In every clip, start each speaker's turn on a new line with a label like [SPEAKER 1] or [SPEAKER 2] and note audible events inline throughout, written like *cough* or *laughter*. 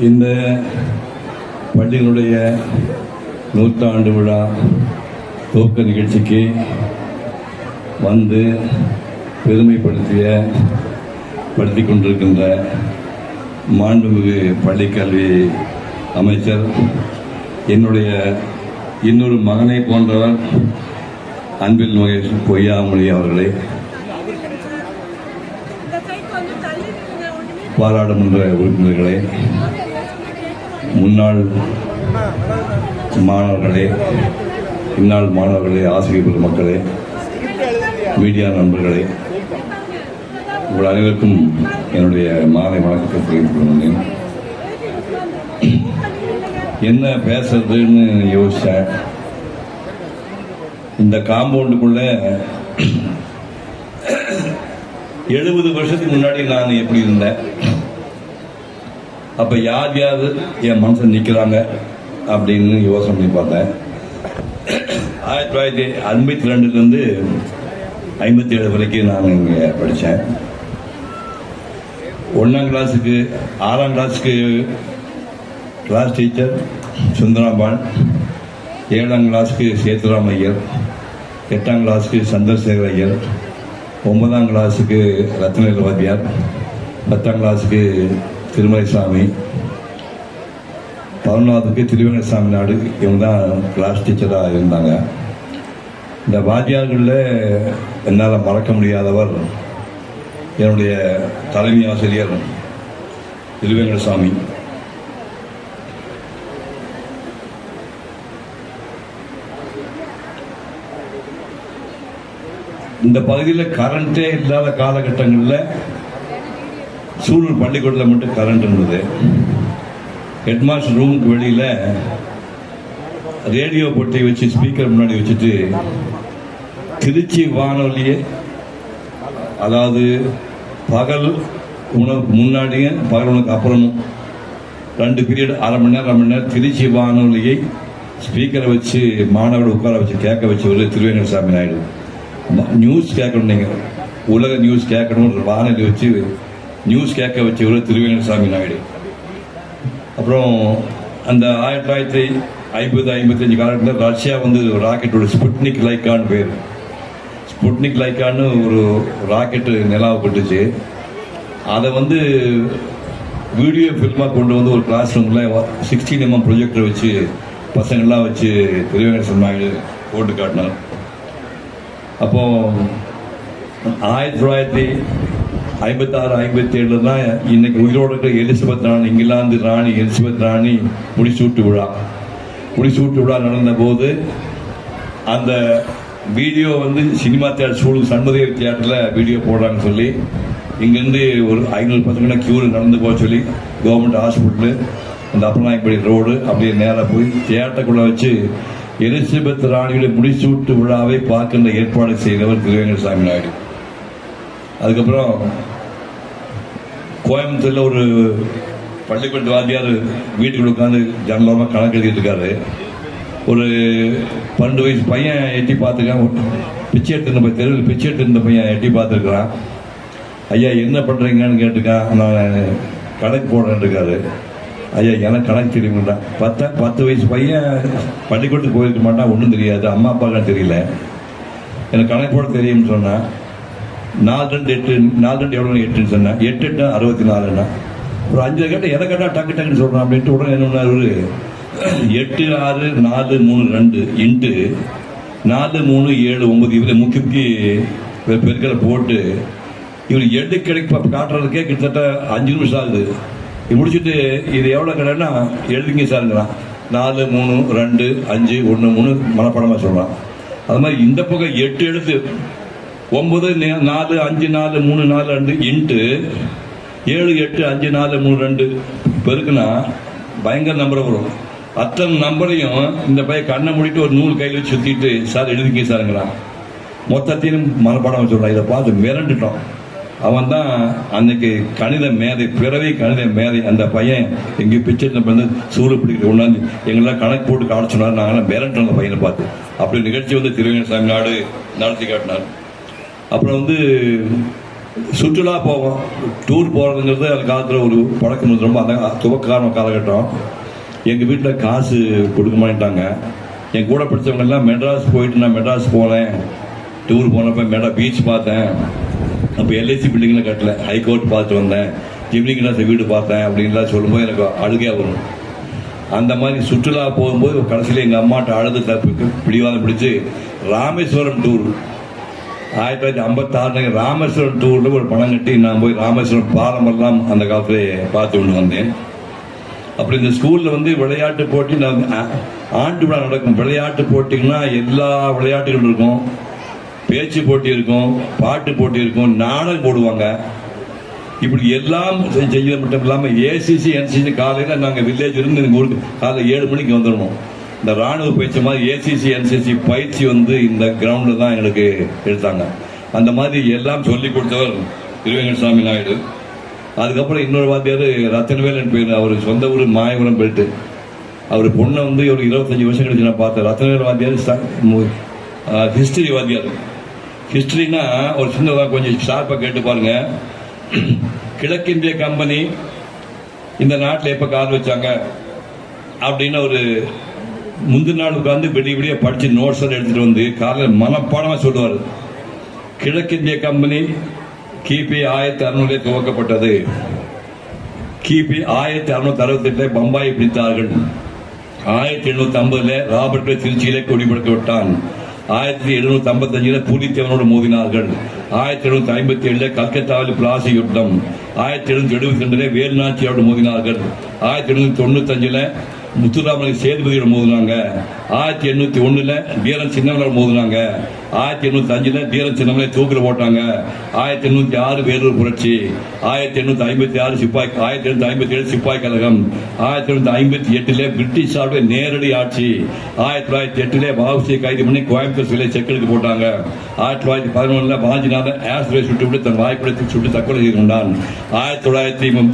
[SPEAKER 1] இந்த பள்ளியினுடைய நூற்றாண்டு விழா துவக்க நிகழ்ச்சிக்கு வந்து பெருமைப்படுத்திய படுத்தி கொண்டிருக்கின்ற மாண்புமிகு பள்ளிக்கல்வி அமைச்சர் என்னுடைய இன்னொரு மகனை போன்றவர் அன்பில் மகேஷ் பொய்யாமொழி அவர்களை பாராளுமன்ற உறுப்பினர்களை முன்னாள் மாணவர்களே இந்நாள் மாணவர்களே ஆசிரியர் பெருமக்களே மீடியா நண்பர்களே உங்கள் அனைவருக்கும் என்னுடைய மாலை வணக்கத்தை தெரிவித்துக் கொண்டேன் என்ன பேசுறதுன்னு யோசித்தேன் இந்த காம்பவுண்டுக்குள்ள எழுபது வருஷத்துக்கு முன்னாடி நான் எப்படி இருந்தேன்? அப்ப யார் யார் என் மனசில் நிக்கிறாங்க அப்படின்னு யோசனை பண்ணி பார்த்தேன். ஆயிரத்தி தொள்ளாயிரத்தி ஐம்பத்தி ரெண்டுலேருந்து ஐம்பத்தி ஏழு வரைக்கும் நான் இங்கே படித்தேன் ஒன்றாம் கிளாஸுக்கு ஆறாம் கிளாஸுக்கு கிளாஸ் டீச்சர் சுந்தராம்பாள் ஏழாம் கிளாஸுக்கு சேத்துராம் ஐயர் எட்டாம் கிளாஸுக்கு சந்திரசேகர் ஐயர் ஒன்பதாம் கிளாஸுக்கு ரத்னவாத்தியார் பத்தாம் கிளாஸுக்கு திருமலைசாமி திருவேங்கட திருவேங்கசாமி நாடு இவங்க தான் கிளாஸ் டீச்சராக இருந்தாங்க. இந்த வாத்தியார்களில் என்னால் மறக்க முடியாதவர் என்னுடைய தலைமை ஆசிரியர் திருவேங்கடசாமி. இந்த பகுதியில் கரண்ட்டே இல்லாத காலகட்டங்களில் சூழல் பள்ளிக்கூடத்தில் மட்டும் கரண்ட் இருந்தது. ஹெட்மாஸ்டர் ரூமுக்கு வெளியில் ரேடியோ போட்டி வச்சு ஸ்பீக்கர் முன்னாடி வச்சுட்டு திருச்சி வானொலியை அதாவது பகல் உணவுக்கு முன்னாடியும் பகல் உணவுக்கு அப்புறமும் ரெண்டு பீரியட் அரை மணி நேரம் அரை மணி நேரம் திருச்சி வானொலியை ஸ்பீக்கரை வச்சு மாணவர்கள் உட்கார வச்சு கேட்க வச்சு திருவேங்கடசாமி நாயுடு. நியூஸ் கேட்கணும் நீங்கள் உலக நியூஸ் கேட்கணும் வானொலி வச்சு நியூஸ் கேட்க வச்சவர் திருவேங்கடசாமி நாயுடு. அப்புறம் அந்த ஆயிரத்தி தொள்ளாயிரத்தி ஐம்பது ஐம்பத்தஞ்சு காலத்தில் ரஷ்யா வந்து ராக்கெட்டோட ஸ்புட்னிக் லைக்கான்னு பேர். ஸ்புட்னிக் லைக்கான்னு ஒரு ராக்கெட்டு நிலாவப்பட்டுச்சு. அதை வந்து வீடியோ ஃபில்மாக கொண்டு வந்து ஒரு கிளாஸ் ரூமில் சிக்ஸ்டீன் எம்எம் ப்ரொஜெக்டர் வச்சு பசங்கள்லாம் வச்சு திருவேங்கடசன் நாயுடு போட்டு காட்டினார் அப்போது ஆயிரத்தி தொள்ளாயிரத்தி ஐம்பத்தாறு ஐம்பத்தி ஏழுல தான் இன்னைக்கு உயிரோடு இருக்கிற எலிசபெத் ராணி இங்கிலாந்து ராணி எலிசபெத் ராணி முடிசூட்டு விழா. முடிசூட்டு விழா நடந்த போது அந்த வீடியோ வந்து சினிமா தியேட்டர் சூழல் சண்முதேவ் தியேட்டரில் வீடியோ போடுறாங்கன்னு சொல்லி இங்கேருந்து ஒரு ஐநூறு பசங்கன்னா கியூவில் நடந்து போக சொல்லி கவர்மெண்ட் ஹாஸ்பிட்டலு அந்த அப்பநாயப்படி ரோடு அப்படியே நேராக போய் தியேட்டருக்குள்ளே வச்சு எலிசபெத் ராணியுடைய முடிசூட்டு விழாவை பார்க்கின்ற ஏற்பாடு செய்தவர் திருவேங்கடசாமி நாயுடு. அதுக்கப்புறம் கோயம்புத்தூரில் ஒரு பள்ளிக்கூட வாத்தியார் வீட்டுக்குள்ள உட்காந்து ஜனலமாக கணக்கு எழுதிட்டு இருக்காரு. ஒரு பன்னெண்டு வயசு பையன் எட்டி பார்த்துக்கான் பிச்சை எடுத்துருந்த பையன் தெருவில் பிச்சை எடுத்துருந்த பையன் எட்டி பார்த்துருக்குறான் ஐயா என்ன பண்ணுறீங்கன்னு கேட்டுக்கான் நான் கணக்கு போடுறேன்ட்டு இருக்காரு. ஐயா எனக்கு கணக்கு தெரியுமாட்டான் பத்தா பத்து வயசு பையன் பள்ளிக்கூடத்துக்கு போயிருக்க மாட்டான். ஒன்றும் தெரியாது. அம்மா அப்பாவுக்கு தெரியல. எனக்கு கணக்கு போட தெரியும்னு சொன்னால் நாலு ரெண்டு எட்டு நாலு ரெண்டு எவ்வளோ எட்டுன்னு சொன்னேன். எட்டு எட்டு அறுபத்தி நாலுண்ணா ஒரு அஞ்சு கேட்டால் எதை கேட்டால் டக்கு டக்குன்னு சொல்கிறான் அப்படின்ட்டு உடனே என்ன ஒரு எட்டு ஆறு நாலு மூணு ரெண்டு இன்ட்டு நாலு மூணு ஏழு ஒம்பது இதில் முக்கி முக்கி பெ- போட்டு இவர் எட்டு கிடைக்க காட்டுறதுக்கே கிட்டத்தட்ட அஞ்சு நிமிஷம் ஆகுது. இது முடிச்சுட்டு இது எவ்வளோ கடைன்னா எழுதிங்க சாருங்கிறான் நாலு மூணு ரெண்டு அஞ்சு ஒன்று மூணு மனப்படமாக சொல்கிறான் அது மாதிரி இந்த பக்கம் எட்டு எழுத்து ஒன்பது நாலு அஞ்சு நாலு மூணு நாலு ரெண்டு இன்ட்டு ஏழு எட்டு அஞ்சு நாலு மூணு ரெண்டு. பெருக்குனா பயங்கர நம்பர் வரும். அத்தனை நம்பரையும் இந்த பையன் கண்ணை மூடிட்டு ஒரு நூல் கையில் சுற்றிட்டு சுத்திட்டு சார் எழுதிங்க சாருங்கிறான் மொத்தத்தையும் மனப்பாடம் வச்சுடுறான் இதை பார்த்து மிரண்டுட்டோம் அவன் தான் அன்னைக்கு கணித மேதை பிறவி கணித மேதை. அந்த பையன் எங்க பிச்சை வந்து சூடு பிடிக்கிற உணர்ந்து எங்கெல்லாம் கணக்கு போட்டு காட சொன்னார் நாங்களாம் மிரண்டோம் அந்த பையனை பார்த்து. அப்படி நிகழ்ச்சி வந்து திருவேங்கசாமி நாடு நடத்தி காட்டினார். அப்புறம் வந்து சுற்றுலா போவோம். டூர் போகிறதுங்கிறது அந்த காலத்தில் ஒரு பழக்கம் ரொம்ப அந்த துவக்கான காலகட்டம். எங்கள் வீட்டில் காசு கொடுக்க மாட்டாங்க என் கூட படித்தவங்கெல்லாம் மெட்ராஸ் போயிட்டு நான் மெட்ராஸ் போனேன். டூர் போனப்போ மெட்ரா பீச் பார்த்தேன். அப்போ எல்ஐசி பில்டிங்கில் கட்டல. ஹைகோர்ட் பார்த்துட்டு வந்தேன். ஜிம்னி கிளாஸ் வீடு பார்த்தேன் அப்படின்லாம் சொல்லும்போது எனக்கு அழுகையாக வரும். அந்த மாதிரி சுற்றுலா போகும்போது கடைசியில் எங்கள் அம்மாட்ட அழுது தப்பு பிடிவாதம் பிடிச்சி ராமேஸ்வரம் டூர் ஆயிரத்தி தொள்ளாயிரத்தி ஐம்பத்தாறு ராமேஸ்வரம் டூரில் ஒரு பணம் கட்டி நான் போய் ராமேஸ்வரம் பாலமெல்லாம் அந்த காலத்துல பார்த்து கொண்டு வந்தேன். அப்படி இந்த ஸ்கூலில் வந்து விளையாட்டு போட்டி நான் ஆண்டு விழா நடக்கும். விளையாட்டு போட்டிங்கன்னா எல்லா விளையாட்டுகளும் இருக்கும். பேச்சு போட்டி இருக்கும் பாட்டு போட்டி இருக்கும் நாடகம் போடுவாங்க. இப்படி எல்லாம் செய்ய மட்டும் இல்லாமல் ஏசிசி என்சிசி காலையில் நாங்கள் வில்லேஜ் இருந்து எங்கள் ஊருக்கு காலையில் ஏழு மணிக்கு வந்துடணும். இந்த ராணுவ பயிற்சி மாதிரி ஏசிசி என்சிசி பயிற்சி வந்து இந்த கிரவுண்டில் தான் எங்களுக்கு எடுத்தாங்க. அந்த மாதிரி எல்லாம் சொல்லி கொடுத்தவர் திருவேங்கடசாமி நாயுடு. அதுக்கப்புறம் இன்னொரு வாத்தியார் ரத்தனவேலன் பேர். அவர் சொந்த ஊர் மாயபுரம் பெல்ட்டு. அவர் பொண்ணை வந்து ஒரு இருபத்தஞ்சி வருஷம் கழிச்சு நான் பார்த்தேன். ரத்தனவேல் வாத்தியார் ஹிஸ்டரி வாத்தியார். ஹிஸ்டரினா ஒரு சின்னதாக கொஞ்சம் ஷார்ப்பாக கேட்டு பாருங்க. கிழக்கிந்திய கம்பெனி இந்த நாட்டில் எப்போ கால் வச்சாங்க? அப்படின்னு ஒரு முந்தின நாள் உட்காந்து விடிய விடிய படிச்சு நோட்ஸ் எல்லாம் எடுத்துட்டு வந்து காலையில் மனப்பாடமா சொல்லுவார். கிழக்கிந்திய கம்பெனி கிபி ஆயிரத்தி அறுநூறுல துவக்கப்பட்டது. கிபி ஆயிரத்தி அறுநூத்தி அறுபத்தி எட்டுல பம்பாயை பிடித்தார்கள் ஆயிரத்தி எழுநூத்தி ஐம்பதுல ராபர்ட் திருச்சியிலே கொடிபடுக்க விட்டான். ஆயிரத்தி எழுநூத்தி ஐம்பத்தி அஞ்சுல பூலித்தேவனோடு மோதினார்கள். ஆயிரத்தி எழுநூத்தி ஐம்பத்தி ஏழுல கல்கத்தாவில் பிளாசி யுத்தம். ஆயிரத்தி எழுநூத்தி எழுபத்தி ரெண்டுல வேலுநாச்சியோடு மோதினார்கள். ஆயிரத்தி எழுநூத்தி தொண்ணூத்தி அஞ்சுல முத்துராமலிங்க சேதுபதியோட மோதினாங்க. ஆயிரத்தி எண்ணூத்தி ஒண்ணுல வீரன் சின்னமலர் மோதினாங்க. ஆயிரத்தி எண்ணூத்தி அஞ்சுல வீரன் சின்னமலை தூக்கில் போட்டாங்க. ஆயிரத்தி எண்ணூத்தி ஆறு வேலூர் புரட்சி. ஆயிரத்தி எண்ணூத்தி ஐம்பத்தி ஆறு சிப்பாய் ஆயிரத்தி எண்ணூத்தி ஐம்பத்தி ஏழு சிப்பாய் கழகம். ஆயிரத்தி எண்ணூத்தி ஐம்பத்தி எட்டுல பிரிட்டிஷாருடைய நேரடி ஆட்சி. ஆயிரத்தி தொள்ளாயிரத்தி எட்டுல பாபுசியை கைது பண்ணி கோயம்புத்தூர் சிலை செக்கெடுத்து போட்டாங்க. ஆயிரத்தி தொள்ளாயிரத்தி பதினொன்னுல வாஞ்சிநாதன் ஆஸ்திரேலியா சுட்டு விட்டு தன் வாய்ப்புடத்தில் சுட்டு தற்கொலை செய்து கொண்டான். ஆயிரத்தி தொள்ளாயிரத்தி மு-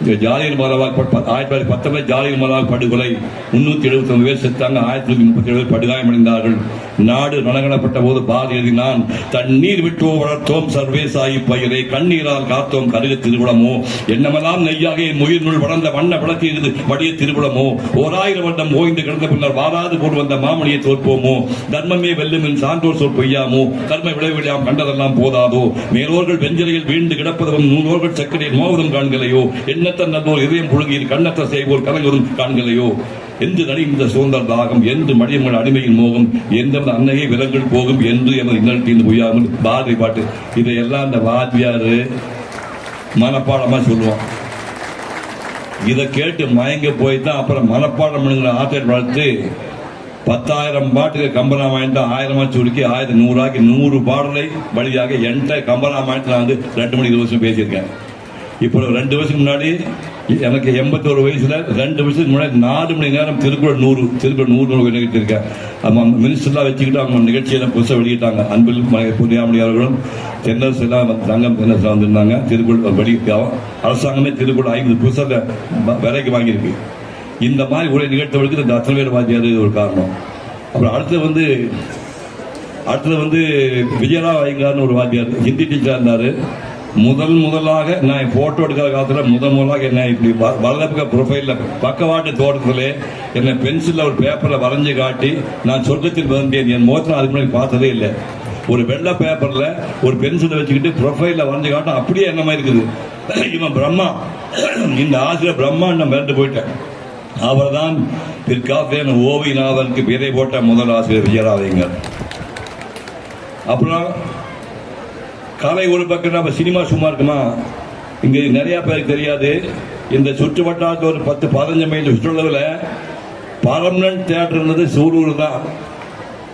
[SPEAKER 1] ஜாலியன் மலாவாக் ஆயிரத்தி தொள்ளாயிரத்தி பத்தொன்பது ஜாலியன் மலாவாக் படுகொலை முன்னூத்தி எழுபத்தி ஒன்பது பேர் செத்தாங்க. ஆயிரத்தி தொள்ளாயிரத்தி முப்பத்தி ஏழு படுகாயமடைந்தார்கள். நாடு நலங்கணப்பட்ட போது பாதி எழுதினான் தண்ணீர் விட்டோ வளர்த்தோம் சர்வேசாயி பயிரை கண்ணீரால் காத்தோம் கருக திருவிழமோ என்னமெல்லாம் நெய்யாக என் உயிர்நுள் வளர்ந்த வண்ண விளக்கு வடிய திருவிழமோ ஓராயிரம் வருடம் ஓய்ந்து கிடந்த பின்னர் வாராது போல் வந்த மாமணியை தோற்போமோ. தர்மமே வெல்லும் என் சான்றோர் சொல் பொய்யாமோ. கர்ம விளைவிடாம் கண்டதெல்லாம் போதாதோ. மேலோர்கள் வெஞ்சலையில் வீழ்ந்து கிடப்பதும் நூலோர்கள் சக்கரையில் மோவதும் காண்கலையோ எண்ணற்ற நல்லோர் இதயம் புழுகியில் கண்ணத்த செய்வோர் கலங்குவதும் காண்கலையோ என்று நடிந்த சுதந்திர தாகம் என்று மடியங்கள் அடிமையின் மோகம் எந்த அன்னையை விலங்குகள் போகும் என்று எமது இன்னல் தீர்ந்து பொய்யாமல் பாரதி பாட்டு. இதையெல்லாம் அந்த வாத்தியார் மனப்பாடமாக சொல்லுவோம் இதை கேட்டு மயங்க போய் தான் அப்புறம் மனப்பாடம் பண்ணுங்கிற ஆற்றல் வளர்த்து பத்தாயிரம் பாட்டுக்கு கம்பராமாயணத்தை ஆயிரமா சுருக்கி ஆயிரத்தி நூறாக்கி நூறு பாடலை வழியாக என்கிட்ட கம்பராமாயணத்தை நான் வந்து ரெண்டு மணி வருஷம் பேசியிருக்கேன். இப்போ ரெண்டு வருஷத்துக்கு முன்னாடி எனக்கு எண்பத்தோரு வயசுல ரெண்டு வருஷத்துக்கு முன்னாடி நாலு மணி நேரம் திருக்குறள் நூறு திருக்குறள் நூறு நூறு நிகழ்த்திருக்கேன் ஆமா மினிஸ்டர்லாம் வச்சுக்கிட்டு அவங்க நிகழ்ச்சியெல்லாம் புதுசாக வெளியிட்டாங்க. அன்பில் ம- புரியாமணி அவர்களும் தென்னரசு எல்லாம் தங்கம் தென்னரசு வந்திருந்தாங்க. திருக்குறள் வடி அரசாங்கமே திருக்குறள் ஐம்பது புதுசாக விலைக்கு வாங்கியிருக்கு. இந்த மாதிரி உரை நிகழ்த்தவர்களுக்கு இந்த அத்தனை பேர் வாத்தியார் ஒரு காரணம். அப்புறம் அடுத்து வந்து அடுத்தது வந்து விஜயராவ் ஐயங்கார்னு ஒரு வாத்தியார் ஹிந்தி டீச்சராக இருந்தார். முதல் முதலாக நான் போட்டோ எடுக்கிற காலத்தில் முதல் முதலாக என்ன இப்படி வ- ப்ரொஃபைலில் பக்கவாட்டு தோட்டத்தில் என்னை பென்சிலில் ஒரு பேப்பரில் வரைஞ்சு காட்டி நான் சொர்க்கத்தில் வந்தேன் என் முகத்தில் அதுக்கு முன்னாடி பார்த்ததே இல்லை. ஒரு வெள்ளை பேப்பரில் ஒரு பென்சிலை வச்சுக்கிட்டு ப்ரொஃபைலில் வரைஞ்சு காட்டும் அப்படியே என்ன மாதிரி இருக்குது? இவன் பிரம்மா. இந்த ஆசிரியர் பிரம்மா நான் மிரண்டு போயிட்டேன் அவர்தான் பிற்காலத்தில் ஓவி நாவலுக்கு பெயரை போட்ட முதல் ஆசிரியர் விஜயராவையங்கர் அப்புறம் காலை ஒரு பக்கம் நம்ம சினிமா சும்மா இருக்குமா? இங்க நிறைய பேருக்கு தெரியாது. இந்த சுற்று வட்டாரத்தில் ஒரு பத்து பதினஞ்சு மைல் சுற்றுலாவில் பர்மனன்ட் தேட்டர்ன்றது சூலூர் தான்.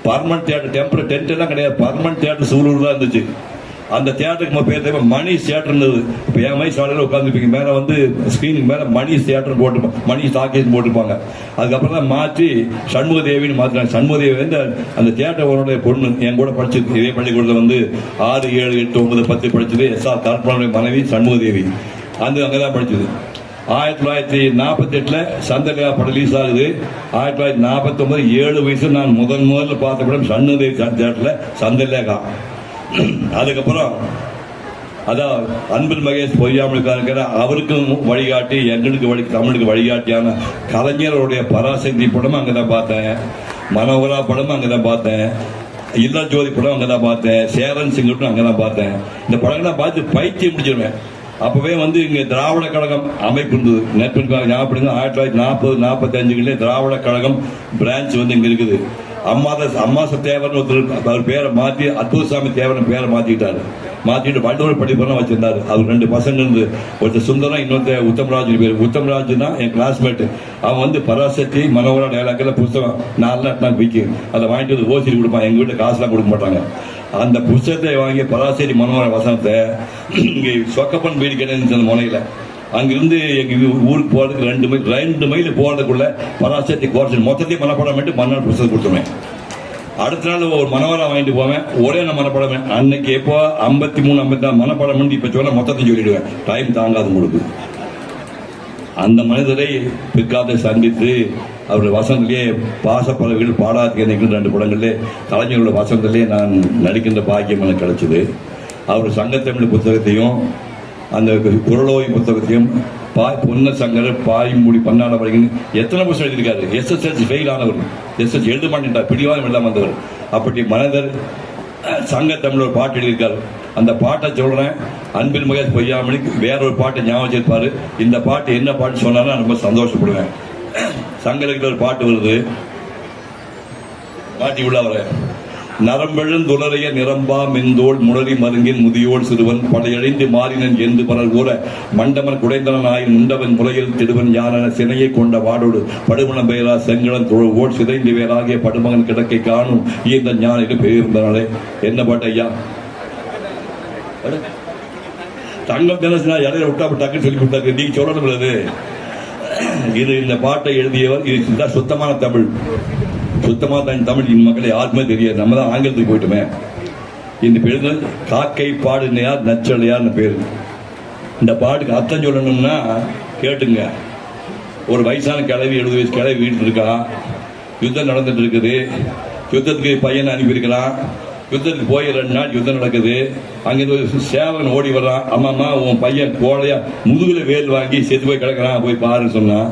[SPEAKER 1] பர்மனன்ட் தேட்டர் டெம்பரரி டென்ட் எல்லாம் கிடையாது. பர்மனன்ட் தேட்டர் சூலூர் தான் இருந்துச்சு. அந்த தேட்டருக்கு நம்ம பேர் தெரியுமா? மணி தேட்டர் இருந்தது. இப்போ என் வயசு ஆளுநர் உட்காந்துருப்பீங்க மேலே வந்து ஸ்க்ரீனுக்கு மேலே மணி தியேட்டர் போட்டுருப்பாங்க மணி ஸ்டாக்கேஜ் போட்டிருப்பாங்க அதுக்கப்புறம் தான் மாற்றி சண்முக தேவின்னு மாற்றினாங்க சண்முக தேவி வந்து அந்த தேட்டர் ஓனருடைய பொண்ணு. என் கூட படிச்சது. இதே பள்ளிக்கூடத்தில் வந்து ஆறு ஏழு எட்டு ஒன்பது பத்து படிச்சது எஸ் ஆர் கருப்பனுடைய மனைவி சண்முக தேவி அந்த அங்கே தான் படிச்சது. ஆயிரத்தி தொள்ளாயிரத்தி நாற்பத்தி எட்டில் சந்திரலேகா படம் ரிலீஸ் ஆகுது. ஆயிரத்தி தொள்ளாயிரத்தி நாற்பத்தி ஒன்பது ஏழு வயசு நான் முதன் முதல்ல பார்த்த படம் சண்முக தேவி தேட்டர்ல சந்திரலேகா *clears throat* அதுக்கப்புறம் அதான் அன்பில் மகேஷ் பொய்யாமலுக்கா அவருக்கும் வழிகாட்டி எங்களுக்கு வழி தமிழுக்கு வழிகாட்டியான கலைஞருடைய பராசக்தி படமும் அங்கே தான் பார்த்தேன். மனோகரா படமும் அங்கே தான் பார்த்தேன். இல்லா ஜோதி படம் அங்கே தான் பார்த்தேன். சேரன் சிங்கட்டும் அங்கே தான் பார்த்தேன். இந்த படங்கள்லாம் பார்த்து பைத்தியம் முடிச்சிருவேன். அப்பவே வந்து இங்க திராவிட கழகம் அமைப்பு இருந்தது நெற்பின் ஞாபகம் ஆயிரத்தி தொள்ளாயிரத்தி நாற்பது நாற்பத்தி அஞ்சுகளே திராவிட கழகம் பிரான்ச் வந்து இங்க இருக்குது. அம்மாத அம்மாச தேவர்னு ஒருத்தர் அவர் பேரை மாற்றி அற்புதசாமி தேவரன் பேரை மாத்திக்கிட்டாரு. மாற்றிட்டு வள்ளுவர் படிப்பெல்லாம் வச்சிருந்தாரு. அவர் ரெண்டு பசங்க இருந்து ஒருத்தர் சுந்தரம் இன்னொருத்தர் உத்தமராஜ் பேர். உத்தமராஜ் தான் என் கிளாஸ்மேட் அவன் வந்து பராசக்தி மனோகரா டயலாக்கில் புஸ்தகம் நாலு நான் விற்கி அதை வாங்கிட்டு வந்து ஓசி கொடுப்பான். எங்கள் வீட்டில் காசுலாம் கொடுக்க மாட்டாங்க. அந்த புஸ்தகத்தை வாங்கி பராசரி மனோகர வசனத்தை இங்கே சொக்கப்பன் வீடு கிடையாது அந்த முனையில். அங்கிருந்து எங்கள் ஊருக்கு போறதுக்கு ரெண்டு மைல் ரெண்டு மைல் போறதுக்குள்ள பராசக்தி கோர்ஸ் மொத்தத்தையும் மனப்படம் பண்ணிட்டு மறுநாள் புஸ்தகம் கொடுத்துருவேன். அடுத்த நாள் ஒரு மனவரம் வாங்கிட்டு போவேன். ஒரே நான் மனப்படம் அன்னைக்கு எப்போ ஐம்பத்தி மூணு ஐம்பத்தி நாலு மனப்படம் பண்ணி இப்ப சொல்ல மொத்தத்தையும் சொல்லிடுவேன். டைம் தாங்காது உங்களுக்கு. அந்த மனிதரை பிற்காலத்தை சந்தித்து அவர் வசனத்திலேயே பாசப்பறவைகள் பாடாது என்கின்ற ரெண்டு படங்களிலே கலைஞர்களோட வசந்திலே நான் நடிக்கின்ற பாக்கியம் எனக்கு கிடைச்சது. அவர் சங்கத்தமிழ் புத்தகத்தையும் அந்த குரலோய் புத்தகத்தையும் பாய் பொன்ன சங்கர் பாய்மூடி பன்னாட வரைக்கும் எத்தனை புத்தகம் எழுதியிருக்காரு? எஸ்எஸ்எல்சி ஃபெயில் ஆனவர். எஸ்எஸ் எழுத மாட்டேன்டார் பிடிவாதம் இல்லாமல் வந்தவர். அப்படி மனதர் சங்க தமிழர் ஒரு பாட்டு எழுதியிருக்காரு. அந்த பாட்டை சொல்கிறேன் அன்பில் மகேஷ் பொய்யாமணிக்கு வேற ஒரு பாட்டை ஞாபகம் வச்சிருப்பார். இந்த பாட்டு என்ன பாட்டு சொன்னாலும் நான் ரொம்ப சந்தோஷப்படுவேன். சங்கருக்கு ஒரு பாட்டு வருது. பாட்டி உள்ள வரேன். நரம்பெழுந்துளரைய நிரம்பா மெந்தோள் முளறி மருங்கின் முதியோள் சிறுவன் படையழிந்து மாறினன் என்று பலர் கூற மண்டமன் குடைந்தனன் ஆயின் முண்டவன் புலையில் திருவன் யானன சினையை கொண்ட வாடோடு படுமணம் பெயரா செங்கலன் தொழுவோடு சிதைந்து வேறாகிய படுமகன் கிடக்கை காணும் இந்த ஞானிக்கு பெயர்ந்தனாலே என்ன பாட்டு ஐயா தங்கம் தினசினா இடையில விட்டா டக்குன்னு சொல்லி கொடுத்தாரு. நீங்க சொல்லணும் இது இந்த பாட்டை எழுதியவர் இது சுத்தமான தமிழ். சுத்தமாக தான் தமிழ் மக்களை யாருக்குமே தெரியாது. நம்ம தான் ஆங்கிலத்துக்கு போயிட்டோமே. இந்த பேர் காக்கை பாடுனையார் நச்சலையார்னு பேர். இந்த பாட்டுக்கு அர்த்தம் சொல்லணும்னா கேட்டுங்க. ஒரு வயசான கிளவி எழுபது வயசு கிளவி வீட்டில் இருக்கா? யுத்தம் நடந்துட்டு இருக்குது. யுத்தத்துக்கு பையனை அனுப்பியிருக்கிறான். யுத்தத்துக்கு போய் ரெண்டு நாள் யுத்தம் நடக்குது. அங்கிருந்து சேவன் ஓடி வர்றான். அம்மா உன் பையன் கோழையா முதுகுல வேல் வாங்கி செத்து போய் கிடக்கிறான். போய் பாருன்னு சொன்னான்.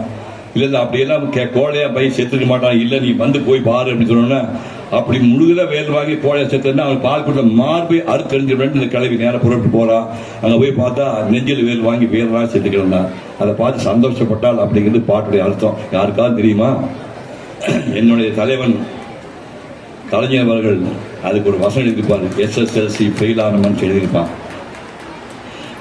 [SPEAKER 1] இல்லை இல்லை அப்படியெல்லாம் கே- கோழையா பையன் செத்துக்க மாட்டான். இல்லை நீ வந்து போய் பாரு அப்படின்னு சொன்னோன்னா அப்படி முழுகிற வேல் வாங்கி கோழையா செத்துனா அவன் பால் கொடுத்த மார்பை அறுத்தறிஞ்சு இந்த கிளவி நேரம் புறப்பட்டு போறான் அங்கே போய் பார்த்தா நெஞ்சில் வேல் வாங்கி வேர்லாம் செத்து அதை பார்த்து சந்தோஷப்பட்டால் அப்படிங்கிறது பாட்டுடைய அர்த்தம். யாருக்காவது தெரியுமா? என்னுடைய தலைவன் கலைஞர் அவர்கள் அதுக்கு ஒரு வசனம் எழுதியிருப்பார் எஸ்எஸ்எல்சி ஃபெயில் ஆன எழுதியிருப்பான்.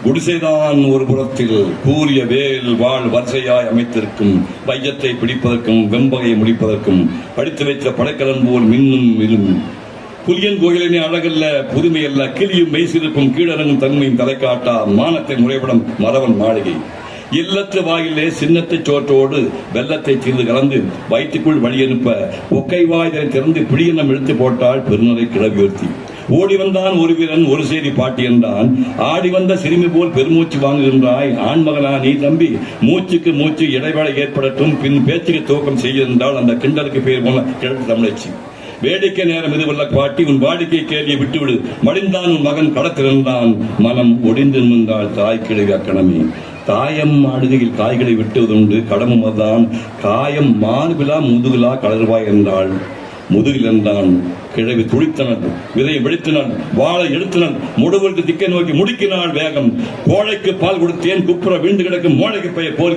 [SPEAKER 1] குடிசைதான் ஒரு புறத்தில் கூறிய வேல் வாழ் வரிசையாய் அமைத்திருக்கும் வையத்தை பிடிப்பதற்கும் வெம்பகையை முடிப்பதற்கும் படித்து வைத்த படைக்கலன் போல் மின்னும் விரும் புலியன் கோயிலினே அழகல்ல புதுமையல்ல கிளியும் மெய்சிருக்கும் கீழறங்கும் தன்மையும் தலை காட்டா மானத்தை முறைப்படம் மரவன் மாளிகை. இல்லத்து வாயிலே சின்னத்தை சோற்றோடு வெள்ளத்தை தீர்ந்து கலந்து வயிற்றுக்குள் வழி அனுப்ப ஒக்கை வாய்தனை திறந்து பிடியெண்ணம் இழுத்து போட்டால் பெருநரை கிளவியோர்த்தி ஓடி வந்தான் ஒரு வீரன் ஒரு செய்தி பாட்டி என்றான். ஆடி வந்த சிறுமி போல் பெருமூச்சு வாங்குகின்றாய். ஆண்மகனா நீ தம்பி மூச்சுக்கு மூச்சு இடைவேளை ஏற்படட்டும் பின் பேச்சுக்கு துவக்கம் செய்ய அந்த கிண்டலுக்கு பேர் போன கிழக்கு தமிழச்சி. வேடிக்கை நேரம் இதுவல்ல பாட்டி உன் வாடிக்கை கேள்வியை விட்டுவிடு. மடிந்தான் உன் மகன் கடத்திருந்தான் மனம் ஒடிந்து நின்றாள் தாய் கிழவி அக்கணமே. தாயம் ஆடுகையில் காய்களை வெட்டுவதுண்டு கடமும் அதான் காயம் மார்பிலா முதுகிலா கலர்வாய் என்றாள். முதுகில் என்றான் கிழவி துளித்தனன் விதையை வெடித்தனன் வாழை எடுத்தனன் முடுவருக்கு திக்கை நோக்கி முடிக்கினாள் வேகம். கோழைக்கு பால் கொடுத்தேன் குப்புற வீண்டு கிடக்கும் மோழைக்கு பெயர் போல்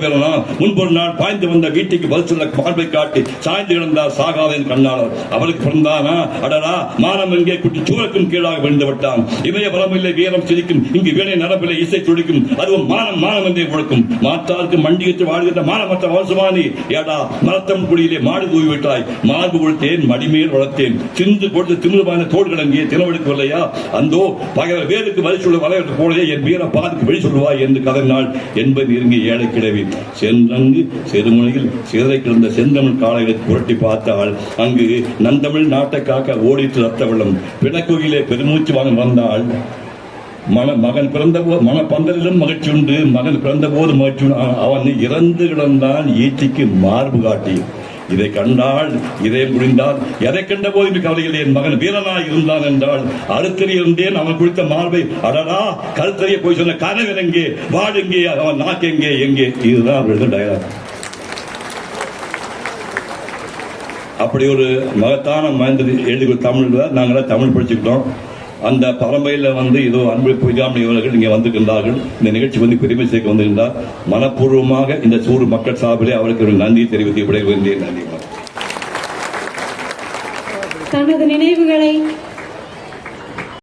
[SPEAKER 1] முன்பொரு நாள் பாய்ந்து வந்த வீட்டுக்கு பதில் சொல்ல பார்வை காட்டி சாய்ந்து கிடந்தார் சாகாதேன் கண்ணாளர் அவளுக்கு பிறந்தானா? அடடா மானம் எங்கே குட்டி சூழக்கும் கீழாக விழுந்து விட்டான். இமய பலமில்லை வீரம் சிரிக்கும் இங்கு வீணை நரம்பில்லை இசை துடிக்கும். அதுவும் மானம் மானம் என்றே கொடுக்கும் மாத்தாருக்கு மண்டிகிட்டு வாழ்கின்ற மானமற்ற வம்சமானி. ஏடா மரத்தம் குடியிலே மாடு தூவி விட்டாய். மார்பு கொடுத்தேன் மடிமேல் வளர்த்தேன். சிந்து கொடுத்து திமிருமான தோள்கள் அங்கே தினவெடுக்கவில்லையா அந்தோ பகல வேருக்கு வழி சொல்ல வளையற்கு போலே என் வீர பாதுக்கு வழி சொல்லுவாய் என்று கதறினாள் என்பது நெருங்கி ஏழை கிழவி. சென்றங்கு செருமுனையில் சிதறை கிடந்த செந்தமிழ் காளைகளை புரட்டி பார்த்தாள். அங்கு நந்தமிழ் நாட்டை காக்க ஓடிட்டு ரத்த வெள்ளம். பிணக்குயிலே பெருமூச்சு வாங்க வந்தாள் மன மகன் பிறந்த போது மன பந்தலிலும் மகிழ்ச்சி உண்டு. மகன் பிறந்த போது மகிழ்ச்சி அவன் இறந்து கிடந்தான் ஈட்டிக்கு மார்பு காட்டி. இதை கண்டால் இதை புரிந்தால் எதை கண்ட போதும் கவலையில் என் மகன் வீரனாய் இருந்தான் என்றால் அறுத்தறி இருந்தேன் அவன் குடித்த மார்பை அடடா கருத்தறிய போய் சொன்ன கனவன் எங்கே? வாள் எங்கே? அவன் நாக்கு எங்கே? எங்கே? இதுதான் அவர்கள் டயலாக் அப்படி ஒரு மகத்தான மனிதர் எழுதி தமிழ் நாங்களாம் தமிழ் படிச்சுக்கிட்டோம். அந்த பரம்பையில் வந்து இதோ அன்பு பொய்யாமணி இவர்கள் இங்கே வந்திருக்கின்றார்கள். இந்த நிகழ்ச்சி வந்து பெருமை சேர்க்க வந்திருந்தார். மனப்பூர்வமாக இந்த சூறு மக்கள் சார்பிலே அவருக்கு ஒரு நன்றி தெரிவித்து விடைபெறுகின்றேன் நன்றி.
[SPEAKER 2] தனது நினைவுகளை